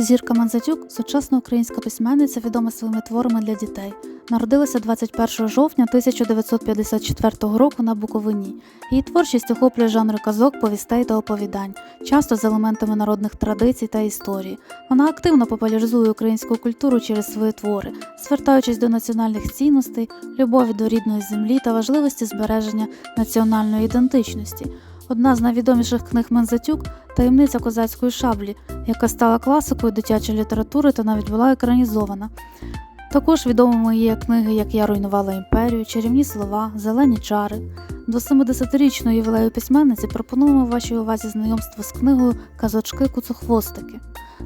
Зірка Манзатюк сучасна українська письменниця, відома своїми творами для дітей. Народилася 21 жовтня 1954 року на Буковині. Її творчість охоплює жанри казок, повістей та оповідань, часто з елементами народних традицій та історії. Вона активно популяризує українську культуру через свої твори, звертаючись до національних цінностей, любові до рідної землі та важливості збереження національної ідентичності. Одна з найвідоміших книг Мензатюк таємниця козацької шаблі, яка стала класикою дитячої літератури та навіть була екранізована. Також відомими є книги Як я руйнувала імперію, Чарівні слова, Зелені чари. До 70-річної ювілею письменниці пропонуємо вашій увазі знайомство з книгою Казочки Куцохвостики.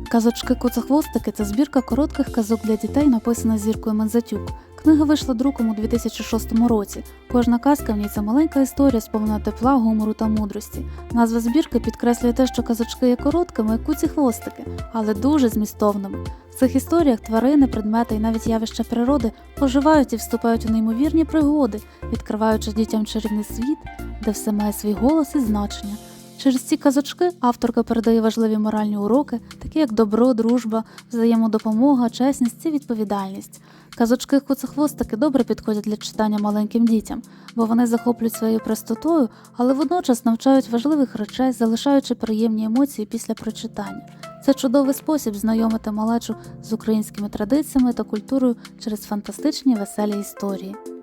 Казочки Куцохвостики це збірка коротких казок для дітей, написана зіркою Мензатюк. Книга вийшла друком у 2006 році. Кожна казка в ній це маленька історія, сповнена тепла, гумору та мудрості. Назва збірки підкреслює те, що казочки є короткими, як куці хвостики, але дуже змістовними. В цих історіях тварини, предмети і навіть явища природи оживають і вступають у неймовірні пригоди, відкриваючи дітям чарівний світ, де все має свій голос і значення. Через ці казочки авторка передає важливі моральні уроки, такі як добро, дружба, взаємодопомога, чесність і відповідальність. Казочки куцехвостики добре підходять для читання маленьким дітям, бо вони захоплюють своєю простотою, але водночас навчають важливих речей, залишаючи приємні емоції після прочитання. Це чудовий спосіб знайомити малечу з українськими традиціями та культурою через фантастичні веселі історії.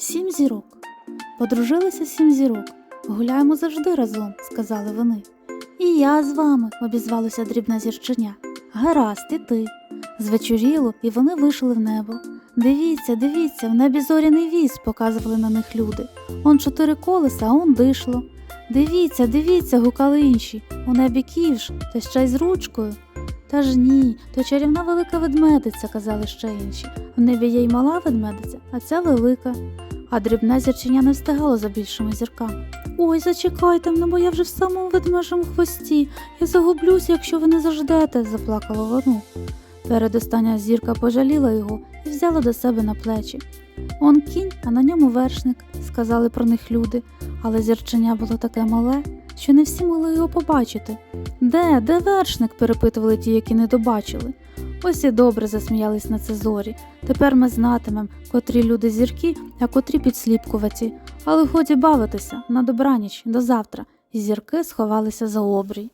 Сім зірок. Подружилися сім зірок. Гуляємо завжди разом, сказали вони. І я з вами, обізвалося дрібне зірченя. Гаразд, і ти. Звечоріло, і вони вийшли в небо. Дивіться, дивіться, в небі зоряний віз, показували на них люди. Он чотири колеса, а он дишло. Дивіться, дивіться, гукали інші. У небі ківш, та ще й з ручкою. Та ж ні, то чарівна велика ведмедиця, казали ще інші. В небі є й мала ведмедиця, а ця велика. А дрібне зірченя не встигало за більшими зірками. Ой, зачекайте мене, бо я вже в самому ведмежому хвості. Я загублюсь, якщо ви не заждете, заплакало воно. Передостання зірка пожаліла його і взяла до себе на плечі. Он кінь, а на ньому вершник, сказали про них люди, але зірченя було таке мале, що не всі могли його побачити. Де, де вершник? перепитували ті, які не добачили. Ось і добре засміялись на це зорі. Тепер ми знатимем, котрі люди зірки, а котрі підсліпкуваті. Але годі бавитися на добраніч до завтра, і зірки сховалися за обрій.